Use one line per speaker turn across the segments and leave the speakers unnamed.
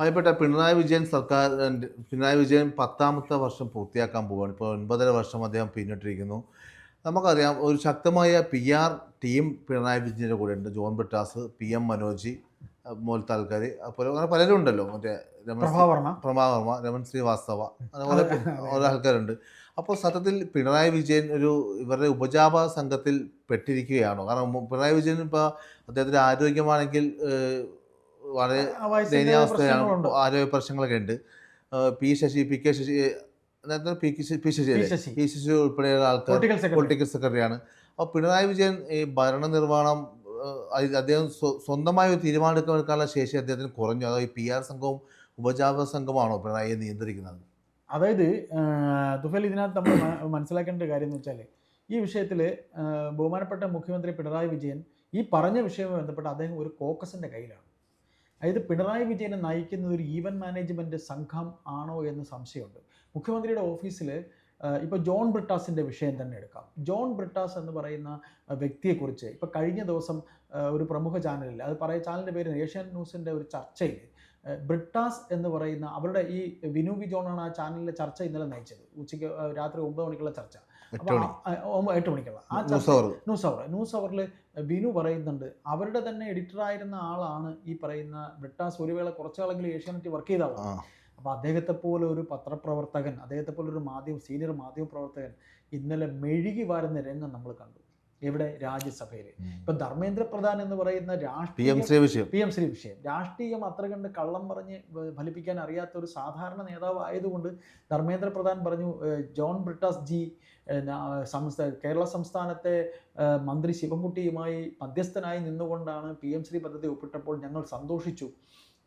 അതിൽപ്പെട്ട പിണറായി വിജയൻ സർക്കാർ പിണറായി വിജയൻ പത്താമത്തെ വർഷം പൂർത്തിയാക്കാൻ പോവുകയാണ്. ഇപ്പോൾ ഒൻപതര വർഷം അദ്ദേഹം പിന്നിട്ടിരിക്കുന്നു. നമുക്കറിയാം ഒരു ശക്തമായ പി ആർ ടീം പിണറായി വിജയന്റെ കൂടെ ഉണ്ട്. John Brittas P M Manoj പോലത്തെ ആൾക്കാർ അതുപോലെ അങ്ങനെ പലരും ഉണ്ടല്ലോ. മറ്റേ രമൺ
പ്രഭാവർമ്മ
പ്രഭാവർമ്മ രമൺ ശ്രീവാസ്തവ അതുപോലെ ഓരോ ആൾക്കാരുണ്ട് അപ്പോൾ സത്യത്തിൽ പിണറായി വിജയൻ ഒരു ഇവരുടെ ഉപജാപ സംഘത്തിൽ പെട്ടിരിക്കുകയാണോ? കാരണം പിണറായി വിജയൻ ഇപ്പോൾ അദ്ദേഹത്തിന്റെ ആരോഗ്യമാണെങ്കിൽ വളരെ ദയനീയാവസ്ഥയാണ്. ആരോഗ്യ പ്രശ്നങ്ങളൊക്കെ ഉണ്ട്. P Sasi P K Sasi P P Sasi
P? Sasi.
ഉൾപ്പെടെയുള്ള ആൾക്കാർ
പൊളിറ്റിക്കൽ സെക്രട്ടറി
പൊളിറ്റിക്കൽ സെക്രട്ടറിയാണ് അപ്പോൾ പിണറായി വിജയൻ ഈ ഭരണനിർവഹണം നിർവഹണം അദ്ദേഹം സ്വന്തമായി ഒരു തീരുമാനം എടുക്കാനുള്ള ശേഷി അദ്ദേഹത്തിന് കുറഞ്ഞു. അതോ ഈ പി ആർ സംഘവും ഉപജാപക സംഘമാണോ പിണറായിയെ നിയന്ത്രിക്കുന്നത്?
അതായത് തുഫൽ ഇതിനകത്ത് നമ്മൾ മനസ്സിലാക്കേണ്ട ഒരു കാര്യം എന്ന് വെച്ചാൽ ഈ വിഷയത്തിൽ ബഹുമാനപ്പെട്ട മുഖ്യമന്ത്രി പിണറായി വിജയൻ ഈ പറഞ്ഞ വിഷയവുമായി ബന്ധപ്പെട്ട് അദ്ദേഹം ഒരു കോക്കസിന്റെ കയ്യിലാണ്. അതായത് പിണറായി വിജയനെ നയിക്കുന്ന ഒരു ഈവൻ മാനേജ്മെന്റ് സംഘം ആണോ എന്ന് സംശയമുണ്ട്. മുഖ്യമന്ത്രിയുടെ ഓഫീസിൽ ഇപ്പോൾ ജോൺ ബ്രിട്ടാസിന്റെ വിഷയം തന്നെ എടുക്കാം. ജോൺ ബ്രിട്ടാസ് എന്ന് പറയുന്ന വ്യക്തിയെ വ്യക്തിയെക്കുറിച്ച് ഇപ്പോൾ കഴിഞ്ഞ ദിവസം ഒരു പ്രമുഖ ചാനലിൽ അത് പറയ ചാനലിന്റെ പേര് ഏഷ്യൻ ന്യൂസിന്റെ ഒരു ചർച്ചയിൽ ബ്രിട്ടാസ് എന്ന് പറയുന്ന അവരുടെ ഈ വിനു വി ജോണാണ് ആ ചാനലിലെ ചർച്ച ഇന്നലെ നയിച്ചത്. ഉച്ചയ്ക്ക് രാത്രി ഒമ്പത് മണിക്കുള്ള ചർച്ച.
എട്ട്
മണിക്കുള്ള. ആ
ന്യൂസ് അവർ
ന്യൂസ് അവറിൽ ബിനു പറയുന്നുണ്ട് അവരുടെ തന്നെ എഡിറ്റർ എഡിറ്ററായിരുന്ന ആളാണ് ഈ പറയുന്ന ബ്രിട്ടാസ് ഒരു വേള കുറച്ചാളെങ്കിലും ഏഷ്യാനെറ്റ് വർക്ക് ചെയ്ത ആളാണ്. അപ്പോൾ അദ്ദേഹത്തെ പോലെ ഒരു പത്രപ്രവർത്തകൻ അദ്ദേഹത്തെ പോലെ ഒരു മാധ്യമ സീനിയർ മാധ്യമ പ്രവർത്തകൻ ഇന്നലെ മെഴുകി വാരുന്ന രംഗം നമ്മൾ കണ്ടു. എവിടെ? രാജ്യസഭയിൽ ഇപ്പൊ ധർമ്മേന്ദ്ര പ്രധാൻ എന്ന് പറയുന്ന രാഷ്ട്രീയ പി എം ശ്രീ വിഷയം. രാഷ്ട്രീയം അത്ര കണ്ട് കള്ളം പറഞ്ഞ് ഫലിപ്പിക്കാൻ അറിയാത്ത ഒരു സാധാരണ നേതാവ് ആയതുകൊണ്ട് ധർമ്മേന്ദ്ര പ്രധാൻ പറഞ്ഞു ജോൺ ബ്രിട്ടാസ് ജി സംസ്ഥാന കേരള സംസ്ഥാനത്തെ മന്ത്രി ശിവൻകുട്ടിയുമായി മധ്യസ്ഥനായി നിന്നുകൊണ്ടാണ് പി എം ശ്രീ പദ്ധതി ഒപ്പിട്ടപ്പോൾ ഞങ്ങൾ സന്തോഷിച്ചു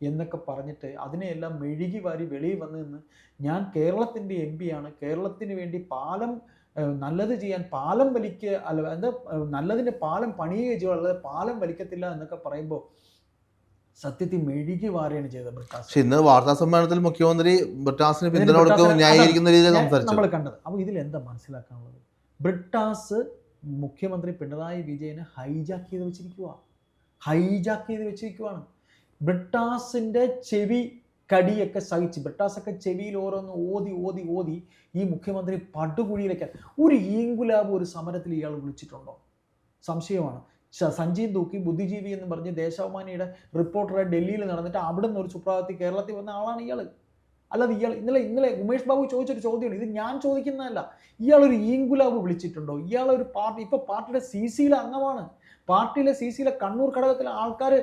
എന്നൊക്കെ പറഞ്ഞിട്ട് അതിനെയെല്ലാം മെഴുകി വാരി വെളിയിൽ വന്നു നിന്ന് ഞാൻ കേരളത്തിന്റെ എം ആണ്. കേരളത്തിന് വേണ്ടി പാലം നല്ലത് ചെയ്യാൻ പാലം വലിക്കുക അല്ല എന്താ നല്ലതിന്റെ പാലം പണിയുകയോ ചെയ്യുക അല്ലാതെ പാലം വലിക്കത്തില്ല എന്നൊക്കെ പറയുമ്പോൾ സത്യത്തിൽ മെഴുകി വാരുകയാണ് ചെയ്തത് ബ്രിട്ടാസ്.
ഇന്ന് വാർത്താ സമ്മേളനത്തിൽ മുഖ്യമന്ത്രി ബ്രിട്ടാസിന് പിന്തുണ
ബ്രിട്ടാസിന്
കൊടുക്കും
അതാണ്
ന്യായീകരിക്കുന്ന രീതിയിൽ സംസാരിച്ചു.
നമ്മൾ കണ്ടത്. അപ്പോൾ ഇതിൽ എന്താ മനസ്സിലാക്കാനുള്ളത്? ബ്രിട്ടാസ് മുഖ്യമന്ത്രി പിണറായി വിജയനെ ഹൈജാക്ക് ചെയ്ത് വെച്ചിരിക്കുക ഹൈജാക്ക് ചെയ്ത് വെച്ചിരിക്കുവാണ്. ബ്രിട്ടാസിന്റെ ചെവി കടിയൊക്കെ സഹിച്ച് ബ്രിട്ടാസൊക്കെ ചെവിയിൽ ഓരോന്ന് ഓതി ഓതി ഓതി ഈ മുഖ്യമന്ത്രി പടുകുഴിയിലേക്ക് ഒരു ഈങ്കുലാബ് ഒരു സമരത്തിൽ ഇയാൾ വിളിച്ചിട്ടുണ്ടോ? സംശയമാണ്. സഞ്ജീവ് ദൂക്കി ബുദ്ധിജീവി എന്ന് പറഞ്ഞ് ദേശാഭിമാനിയുടെ റിപ്പോർട്ടറെ ഡൽഹിയിൽ നടന്നിട്ട് അവിടെ നിന്ന് ഒരു സുപ്രഭാതത്തിൽ കേരളത്തിൽ വന്ന ആളാണ് ഇയാൾ അല്ലാതെ ഇയാൾ ഇന്നലെ ഇന്നലെ ഉമേഷ് ബാബു ചോദിച്ചൊരു ചോദ്യമാണ് ഇത് ഞാൻ ചോദിക്കുന്നതല്ല. ഇയാളൊരു ഒരു ഈങ്കുലാബ് വിളിച്ചിട്ടുണ്ടോ? ഇയാളൊരു ഒരു പാർട്ടി ഇപ്പൊ പാർട്ടിയുടെ സി സിയിലെ അംഗമാണ്. പാർട്ടിയിലെ സി സിയിലെ കണ്ണൂർ ഘടകത്തിലെ ആൾക്കാർ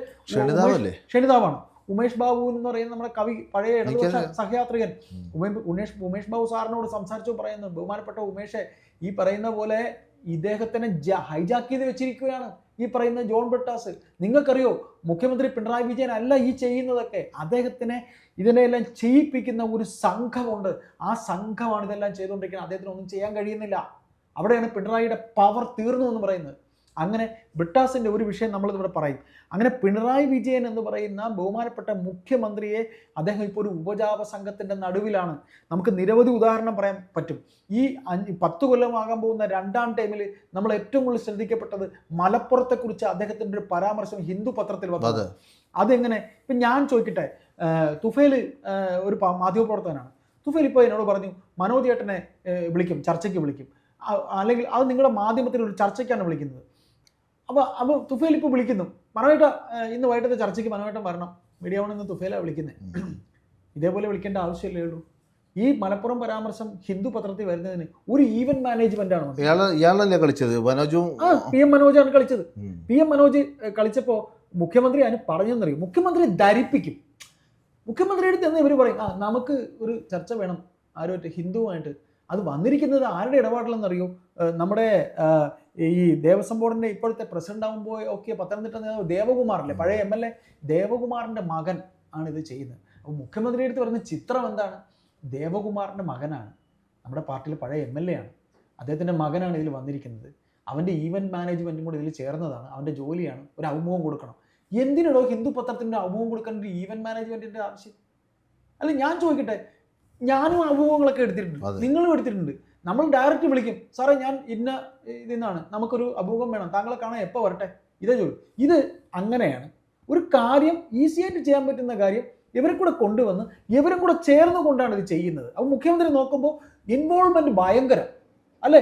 ക്ഷണിതാവാണ്. ഉമേഷ് ബാബു എന്ന് പറയുന്ന നമ്മുടെ കവി പഴയ ഇടതുപക്ഷ സഹയാത്രികൻ. ഉമേ- ഉമേഷ് ഉമേഷ് ബാബു സാറിനോട് സംസാരിച്ചു പറയുന്നു. ബഹുമാനപ്പെട്ട ഉമേഷെ ഈ പറയുന്ന പോലെ ഇദ്ദേഹത്തിനെ ഹൈജാക്ക് ചെയ്ത് വെച്ചിരിക്കുകയാണ്. ഈ പറയുന്ന ജോൺ ബ്രിട്ടാസ് നിങ്ങൾക്കറിയോ മുഖ്യമന്ത്രി പിണറായി വിജയൻ അല്ല ഈ ചെയ്യുന്നതൊക്കെ. അദ്ദേഹത്തിനെ ഇതിനെല്ലാം ചെയ്യിപ്പിക്കുന്ന ഒരു സംഘമുണ്ട്. ആ സംഘമാണ് ഇതെല്ലാം ചെയ്തുകൊണ്ടിരിക്കുന്നത്. അദ്ദേഹത്തിന് ഒന്നും ചെയ്യാൻ കഴിയുന്നില്ല. അവിടെയാണ് പിണറായിയുടെ പവർ തീർന്നു എന്ന് പറയുന്നത്. അങ്ങനെ ബ്രിട്ടാസിന്റെ ഒരു വിഷയം നമ്മളിതിവിടെ പറയും. അങ്ങനെ പിണറായി വിജയൻ എന്ന് പറയുന്ന ബഹുമാനപ്പെട്ട മുഖ്യമന്ത്രിയെ അദ്ദേഹം ഇപ്പോൾ ഒരു ഉപജാപ സംഘത്തിന്റെ നടുവിലാണ്. നമുക്ക് നിരവധി ഉദാഹരണം പറയാൻ പറ്റും. ഈ അഞ്ച് പത്ത് കൊല്ലമാകാൻ പോകുന്ന രണ്ടാം ടൈമിൽ നമ്മൾ ഏറ്റവും കൂടുതൽ ശ്രദ്ധിക്കപ്പെട്ടത് മലപ്പുറത്തെക്കുറിച്ച് അദ്ദേഹത്തിന്റെ ഒരു പരാമർശം ഹിന്ദു പത്രത്തിൽ വന്നത് അതെങ്ങനെ? ഇപ്പം ഞാൻ ചോദിക്കട്ടെ തുഫേൽ ഒരു മാധ്യമപ്രവർത്തകനാണ്. തുഫേൽ ഇപ്പോൾ എന്നോട് പറഞ്ഞു മനോജ് ഏട്ടനെ വിളിക്കും ചർച്ചയ്ക്ക് വിളിക്കും. അല്ലെങ്കിൽ അത് നിങ്ങളുടെ മാധ്യമത്തിൽ ഒരു ചർച്ചയ്ക്കാണ് വിളിക്കുന്നത്. അപ്പോൾ അപ്പോൾ തുഫേൽ ഇപ്പോൾ വിളിക്കുന്നു. മനോട്ട ഇന്ന് വൈകിട്ടത്തെ ചർച്ചയ്ക്ക് മനോട്ടം വരണം. മീഡിയ വൺ ഇന്ന് തുഫേലാണ് വിളിക്കുന്നത് ഇതേപോലെ വിളിക്കേണ്ട ആവശ്യമല്ലേ ഉള്ളൂ. ഈ മലപ്പുറം പരാമർശം ഹിന്ദു പത്രത്തിൽ വരുന്നതിന് ഒരു ഈവൻ മാനേജ്മെന്റ് ആണ്
കളിച്ചത്? മനോജും
ആ പി എം മനോജാണ് കളിച്ചത്. പി എം മനോജ് കളിച്ചപ്പോൾ കളിച്ചപ്പോ മുഖ്യമന്ത്രി അതിന് പറഞ്ഞെന്നറിയും? മുഖ്യമന്ത്രി ധരിപ്പിക്കും. മുഖ്യമന്ത്രിയുടെ അടുത്ത് ഇവർ പറയും ആ നമുക്ക് ഒരു ചർച്ച വേണം. ആരുമായിട്ട്? ഹിന്ദുവുമായിട്ട്. അത് വന്നിരിക്കുന്നത് ആരുടെ ഇടപാടിലെന്നറിയോ? നമ്മുടെ ഈ ദേവസ്വം ബോർഡിന്റെ ഇപ്പോഴത്തെ പ്രസിഡന്റ് ആകുമ്പോൾ ഒക്കെ പത്തനംതിട്ട നേതാവ് ദേവകുമാറില്ലേ? പഴയ എം എൽ എ ദേവകുമാറിന്റെ മകൻ ആണ് ഇത് ചെയ്യുന്നത്. അപ്പോൾ മുഖ്യമന്ത്രിയുടെ അടുത്ത് പറയുന്ന ചിത്രം എന്താണ്? ദേവകുമാറിന്റെ മകനാണ്. നമ്മുടെ പാർട്ടിയിലെ പഴയ എം എൽ എ ആണ്. അദ്ദേഹത്തിന്റെ മകനാണ് ഇതിൽ വന്നിരിക്കുന്നത്. അവന്റെ ഈവന്റ് മാനേജ്മെന്റും കൂടി ഇതിൽ ചേർന്നതാണ്. അവന്റെ ജോലിയാണ്. ഒരു അഭിമുഖം കൊടുക്കണം. എന്തിനോ ഹിന്ദു പത്രത്തിന്റെ അഭിമുഖം കൊടുക്കാൻ ഒരു ഈവന്റ് മാനേജ്മെന്റിന്റെ ആവശ്യം? അല്ല ഞാൻ ചോദിക്കട്ടെ. ഞാനും അഭിമുഖങ്ങളൊക്കെ എടുത്തിട്ടുണ്ട്. നിങ്ങളും എടുത്തിട്ടുണ്ട്. നമ്മൾ ഡയറക്റ്റ് വിളിക്കും സാറേ ഞാൻ ഇന്ന ഇതിന്നാണ് നമുക്കൊരു അഭിമുഖം വേണം താങ്കളെ കാണാൻ എപ്പോൾ വരട്ടെ? ഇതേ ജോലി ഇത് അങ്ങനെയാണ്. ഒരു കാര്യം ഈസിയായിട്ട് ചെയ്യാൻ പറ്റുന്ന കാര്യം ഇവരെ കൂടെ കൊണ്ടുവന്ന് ഇവരും കൂടെ ചേർന്നുകൊണ്ടാണ് ഇത് ചെയ്യുന്നത്. അപ്പോൾ മുഖ്യമന്ത്രി നോക്കുമ്പോൾ ഇൻവോൾവ്മെന്റ് ഭയങ്കരം. അല്ലേ.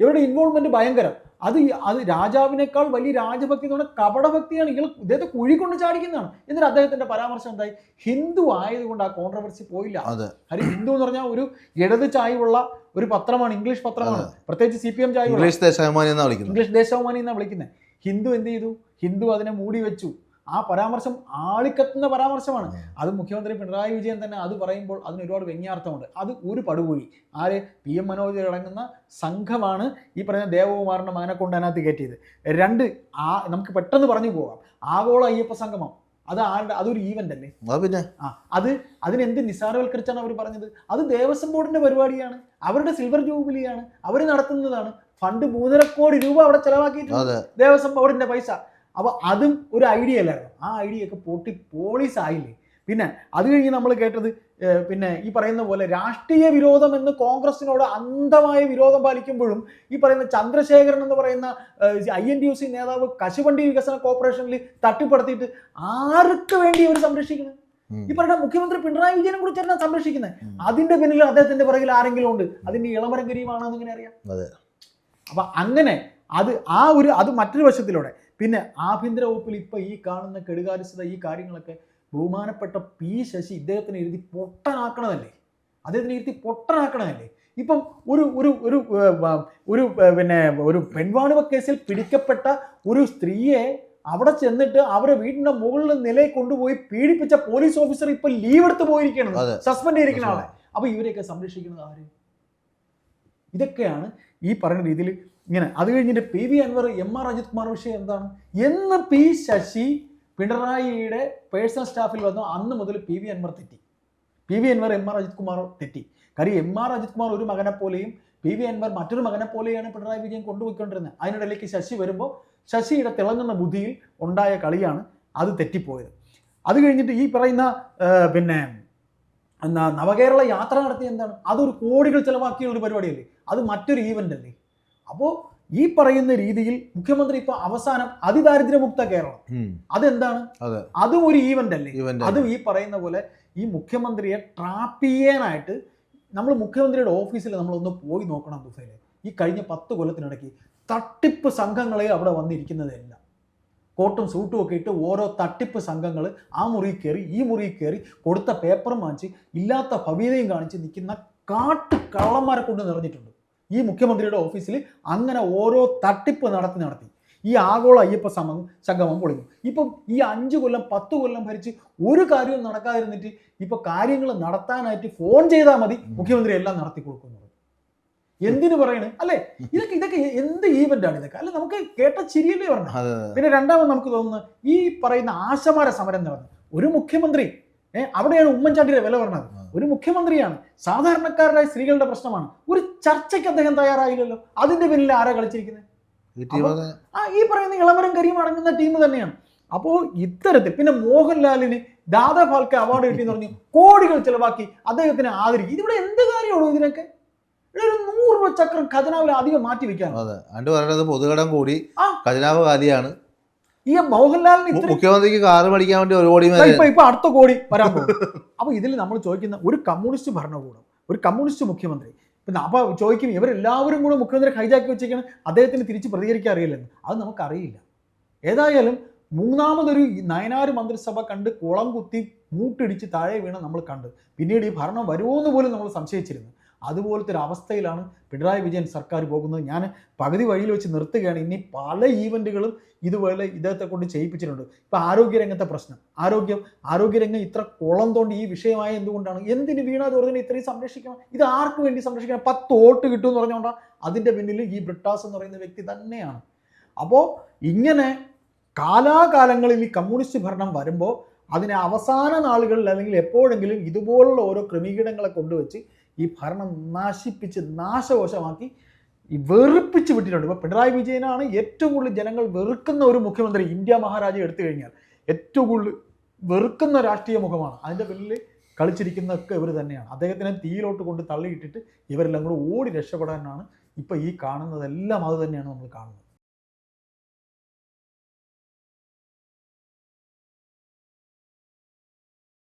ഇവരുടെ ഇൻവോൾവ്മെന്റ് ഭയങ്കരം. അത് അത് രാജാവിനേക്കാൾ വലിയ രാജഭക്തി എന്ന് പറഞ്ഞാൽ കപടഭക്തിയാണ്. ഇയാൾ ഇദ്ദേഹത്തെ കുഴിക്കൊണ്ട് ചാടിക്കുന്നതാണ്. എന്നിട്ട് അദ്ദേഹത്തിന്റെ പരാമർശം എന്തായി? ഹിന്ദു ആയതുകൊണ്ട് ആ കോൺട്രവേഴ്സി പോയില്ല. ഹരി ഹിന്ദു എന്ന് പറഞ്ഞാൽ ഒരു ഇടത് ചായ്വുള്ള ഒരു പത്രമാണ്. ഇംഗ്ലീഷ് പത്രമാണ്. പ്രത്യേകിച്ച് സി പി എം ചായ
ഇംഗ്ലീഷ് ദേശാഭിമാനി എന്നാണ് വിളിക്കുന്നത്?
ഹിന്ദു എന്ത് ചെയ്തു? ഹിന്ദു അതിനെ മൂടി വെച്ചു ആ പരാമർശം ആളിക്കത്തുന്ന പരാമർശമാണ്. അത് മുഖ്യമന്ത്രി പിണറായി വിജയൻ തന്നെ അത് പറയുമ്പോൾ അതിന് ഒരുപാട് വ്യംഗ്യാർത്ഥമുണ്ട് അത് ഒരു പടുകുഴി ആര്? പി എം മനോജ് അടങ്ങുന്ന സംഘമാണ് ഈ പറയുന്ന ദേവകുമാറിന്റെ മകനെ കൊണ്ട് അതിനകത്ത് കയറ്റിയത്. രണ്ട് ആ നമുക്ക് പെട്ടെന്ന് പറഞ്ഞു പോകാം. ആഗോള അയ്യപ്പ സംഗമം. അത് ആരുടെ? അതൊരു ഈവന്റ് അല്ലേ?
പിന്നെ?
ആ അത് അതിനെന്ത് നിസ്സാരവൽക്കരിച്ചാണ് അവർ പറഞ്ഞത്? അത് ദേവസ്വം ബോർഡിന്റെ പരിപാടിയാണ്. അവരുടെ സിൽവർ ജൂബിലിയാണ്. അവർ നടത്തുന്നതാണ്. ഫണ്ട് മൂന്നര കോടി രൂപ അവിടെ ചെലവാക്കിയിട്ടുണ്ട്. ദേവസ്വം ബോർഡിന്റെ പൈസ. അപ്പൊ അതും ഒരു ഐഡിയ അല്ലായിരുന്നു. ആ ഐഡിയ ഒക്കെ പൊട്ടി പോളീസ് ആയില്ലേ? പിന്നെ അത് കഴിഞ്ഞ് നമ്മൾ കേട്ടത് പിന്നെ ഈ പറയുന്ന പോലെ രാഷ്ട്രീയ വിരോധം എന്ന് കോൺഗ്രസിനോട് അന്ധമായ വിരോധം പാലിക്കുമ്പോഴും ഈ പറയുന്ന ചന്ദ്രശേഖരൻ എന്ന് പറയുന്ന I N T U C നേതാവ് കശുവണ്ടി വികസന കോർപ്പറേഷനിൽ തട്ടിപ്പടുത്തിയിട്ട് ആർക്ക് വേണ്ടി അവർ സംരക്ഷിക്കുന്നത് ഈ പറയുന്ന മുഖ്യമന്ത്രി പിണറായി വിജയനെ കുറിച്ച് തന്നെ സംരക്ഷിക്കുന്നത് അതിന്റെ പിന്നിൽ അദ്ദേഹത്തിന്റെ പിറകിൽ ആരെങ്കിലും ഉണ്ട്? അതിന്റെ ഇളമരം കരീമാണോ എന്ന് ഇങ്ങനെ അറിയാം. അപ്പൊ അങ്ങനെ അത് ആ ഒരു അത് മറ്റൊരു വശത്തിലൂടെ പിന്നെ ആഭ്യന്തര വകുപ്പിൽ ഇപ്പൊ ഈ കാണുന്ന കെടുകാര്യസ്ഥത ഈ കാര്യങ്ങളൊക്കെ ബഹുമാനപ്പെട്ട പി ശശി ഇദ്ദേഹത്തിന് എഴുതി പൊട്ടനാക്കണതല്ലേ? അദ്ദേഹത്തിന് എഴുതി പൊട്ടനാക്കണതല്ലേ? ഇപ്പം ഒരു ഒരു ഒരു ഒരു പിന്നെ ഒരു പെൺവാണിവ കേസിൽ പിടിക്കപ്പെട്ട ഒരു സ്ത്രീയെ അവിടെ ചെന്നിട്ട് അവരെ വീടിന്റെ മുകളിൽ നിലയിൽ കൊണ്ടുപോയി പീഡിപ്പിച്ച പോലീസ് ഓഫീസർ ഇപ്പൊ ലീവ് എടുത്ത് പോയിരിക്കണം സസ്പെൻഡ് ചെയ്തിരിക്കുന്ന ആളെ അപ്പൊ ഇവരെയൊക്കെ സംരക്ഷിക്കുന്നത് ആര്? ഇതൊക്കെയാണ് ഈ പറയുന്ന രീതിയിൽ ഇങ്ങനെ. അത് കഴിഞ്ഞിട്ട് P V Anvar M R Ajith Kumar വിഷയം എന്താണ്? എന്ന് പി ശശി പിണറായിയുടെ പേഴ്സണൽ സ്റ്റാഫിൽ വന്നു. അന്ന് മുതൽ പി വി അൻവർ തെറ്റി. P V Anvar M R Ajith Kumar തെറ്റി. കാര്യം എം ആർ അജിത് കുമാർ ഒരു മകനെ പോലെയും പി വി അൻവർ മറ്റൊരു മകനെ പോലെയാണ് പിണറായി വിജയൻ കൊണ്ടുപോയിക്കൊണ്ടിരുന്നത്. അതിനിടയിലേക്ക് ശശി വരുമ്പോൾ ശശിയുടെ തിളങ്ങുന്ന ബുദ്ധിയിൽ ഉണ്ടായ കളിയാണ് അത് തെറ്റിപ്പോയത്. അത് കഴിഞ്ഞിട്ട് ഈ പറയുന്ന പിന്നെ നവകേരള യാത്ര നടത്തിയ എന്താണ്? അതൊരു കോടികൾ ചിലവാക്കിയ ഒരു പരിപാടിയല്ലേ? അത് മറ്റൊരു ഈവന്റ് അല്ലേ? അപ്പോൾ ഈ പറയുന്ന രീതിയിൽ മുഖ്യമന്ത്രി ഇപ്പൊ അവസാനം അതിദാരിദ്ര്യമുക്ത കേരളം. അതെന്താണ്?
അതെ.
ഒരു ഈവന്റ് അല്ലേ? അതും ഈ പറയുന്ന പോലെ ഈ മുഖ്യമന്ത്രിയെ ട്രാപ്പ് ചെയ്യാനായിട്ട് നമ്മൾ മുഖ്യമന്ത്രിയുടെ ഓഫീസിൽ നമ്മളൊന്ന് പോയി നോക്കണം ദുഫയിൽ ഈ കഴിഞ്ഞ പത്ത് കൊല്ലത്തിനിടയ്ക്ക് തട്ടിപ്പ് സംഘങ്ങളെ അവിടെ വന്നിരിക്കുന്നതെല്ലാം. കോട്ടും സൂട്ടും ഒക്കെ ഇട്ട് ഓരോ തട്ടിപ്പ് സംഘങ്ങൾ ആ മുറി കയറി ഈ മുറി കയറി കൊടുത്ത പേപ്പറും വാങ്ങിച്ച് ഇല്ലാത്ത ഭവ്യതയും കാണിച്ച് നിൽക്കുന്ന കാട്ടു കള്ളന്മാരെ കൊണ്ട് നിറഞ്ഞിട്ടുണ്ട്. ഈ മുഖ്യമന്ത്രിയുടെ ഓഫീസിൽ അങ്ങനെ ഓരോ തട്ടിപ്പ് നടത്തി നടത്തി. ഈ ആഗോള അയ്യപ്പ സമം സംഗമം പൊളിഞ്ഞു. ഇപ്പം ഈ അഞ്ച് കൊല്ലം പത്ത് കൊല്ലം ഭരിച്ച് ഒരു കാര്യവും നടക്കാതിരുന്നിട്ട് ഇപ്പൊ കാര്യങ്ങൾ നടത്താനായിട്ട് ഫോൺ ചെയ്താൽ മതി മുഖ്യമന്ത്രി എല്ലാം നടത്തി കൊടുക്കുന്നത്. എന്തിനു പറയണ്? അല്ലേ? ഇതൊക്കെ ഇതൊക്കെ എന്ത് ഈവന്റ് ആണ് ഇതൊക്കെ? അല്ലെ നമുക്ക് കേട്ട ചിരിയല്ലേ
പറഞ്ഞു
പിന്നെ രണ്ടാമത് നമുക്ക് തോന്നുന്നത് ഈ പറയുന്ന ആശമാര സമരം നടന്നു ഒരു മുഖ്യമന്ത്രി ഏഹ് അവിടെയാണ് ഉമ്മൻചാണ്ടിയുടെ വില പറഞ്ഞത്. ഒരു മുഖ്യമന്ത്രിയാണ്. സാധാരണക്കാരായ സ്ത്രീകളുടെ പ്രശ്നമാണ്. ഒരു ചർച്ചയ്ക്ക് അദ്ദേഹം തയ്യാറായില്ലല്ലോ. അതിന്റെ പിന്നിൽ ആരാ കളിച്ചിരിക്കുന്നത്. ആ ഈ പറയുന്ന ഇളവരം കരിയും അടങ്ങുന്ന ടീം തന്നെയാണ്. അപ്പോൾ ഇത്തരത്തിൽ പിന്നെ മോഹൻലാലിന് ദാദാ ഫാൽക്കെ അവാർഡ് കിട്ടിയെന്ന് പറഞ്ഞു കോടികൾ ചിലവാക്കി അദ്ദേഹത്തിന് ആദരിക്കും. ഇതിവിടെ എന്ത് കാര്യമുള്ളൂ ഇതിനൊക്കെ? ഒരു നൂറ് രൂപ ചക്രം ഖജനാവിൽ അധികം മാറ്റി വെക്കാൻ
അതെ. അണ്ട് പറയുന്നത് പൊതുകടം കൂടി. ഖജനാവ് കാലിയാണ്
ഈ മോഹൻലാലിന്
മുഖ്യമന്ത്രിക്ക് കാറ് പഠിക്കാൻ വേണ്ടി ഒരു കോടി
ഇപ്പൊ ഇപ്പൊ അടുത്ത കോടി വരാൻ പോകും. അപ്പൊ ഇതിൽ നമ്മൾ ചോദിക്കുന്ന ഒരു കമ്മ്യൂണിസ്റ്റ് ഭരണകൂടം ഒരു കമ്മ്യൂണിസ്റ്റ് മുഖ്യമന്ത്രി പിന്നെ അപ്പൊ ചോദിക്കും ഇവരെല്ലാവരും കൂടെ മുഖ്യമന്ത്രി ഹൈജാക്കി വെച്ചേക്കാണ് അദ്ദേഹത്തിന് തിരിച്ച് പ്രതികരിക്കാൻ അറിയില്ലെന്ന്. അത് നമുക്കറിയില്ല. ഏതായാലും മൂന്നാമതൊരു നയനാർ നയനാറ് മന്ത്രിസഭ കണ്ട് കുളം കുത്തി മൂട്ടിടിച്ച് താഴെ വീണ നമ്മൾ കണ്ട്. പിന്നീട് ഈ ഭരണം വരുമോ എന്ന് പോലും നമ്മൾ സംശയിച്ചിരുന്നു. അതുപോലത്തെ ഒരു അവസ്ഥയിലാണ് പിണറായി വിജയൻ സർക്കാർ പോകുന്നത്. ഞാൻ പകുതി വഴിയിൽ വെച്ച് നിർത്തുകയാണ്. ഇനി പല ഈവന്റുകളും ഇതുപോലെ ഇദ്ദേഹത്തെ കൊണ്ട് ചെയ്യിപ്പിച്ചിട്ടുണ്ട്. ഇപ്പം ആരോഗ്യരംഗത്തെ പ്രശ്നം. ആരോഗ്യം ആരോഗ്യരംഗം ഇത്ര കുളം തോണ്ടി ഈ വിഷയമായ എന്തുകൊണ്ടാണ്? എന്തിന് വീണാ ജോർജിനെ ഇത്രയും സംരക്ഷിക്കണം? ഇത് ആർക്ക് വേണ്ടി സംരക്ഷിക്കണം? പത്ത് വോട്ട് കിട്ടും എന്ന് പറഞ്ഞുകൊണ്ടാണ് അതിന്റെ പിന്നിൽ ഈ ബ്രിട്ടാസ് എന്ന് പറയുന്ന വ്യക്തി തന്നെയാണ്. അപ്പോൾ ഇങ്ങനെ കാലാകാലങ്ങളിൽ ഈ കമ്മ്യൂണിസ്റ്റ് ഭരണം വരുമ്പോൾ അതിനെ അവസാന നാളുകളിൽ അല്ലെങ്കിൽ എപ്പോഴെങ്കിലും ഇതുപോലുള്ള ഓരോ ക്രമീകരണങ്ങളെ കൊണ്ടുവച്ച് ഈ ഭരണം നശിപ്പിച്ച് നാശകോശമാക്കി ഈ വെറുപ്പിച്ച് വിട്ടിട്ടുണ്ട്. ഇപ്പോൾ പിണറായി വിജയനാണ് ഏറ്റവും കൂടുതൽ ജനങ്ങൾ വെറുക്കുന്ന ഒരു മുഖ്യമന്ത്രി ഇന്ത്യ മഹാരാജ എടുത്തു കഴിഞ്ഞാൽ ഏറ്റവും കൂടുതൽ വെറുക്കുന്ന രാഷ്ട്രീയ മുഖമാണ്. അതിന്റെ പിന്നിൽ കളിച്ചിരിക്കുന്നതൊക്കെ ഇവർ തന്നെയാണ്. അദ്ദേഹത്തിനെ തീയിലോട്ട് കൊണ്ട് തള്ളിയിട്ടിട്ട് ഇവരെല്ലാം കൂടെ ഓടി രക്ഷപ്പെടാനാണ് ഇപ്പോൾ ഈ കാണുന്നതെല്ലാം അത് തന്നെയാണ് നമ്മൾ കാണുന്നത്.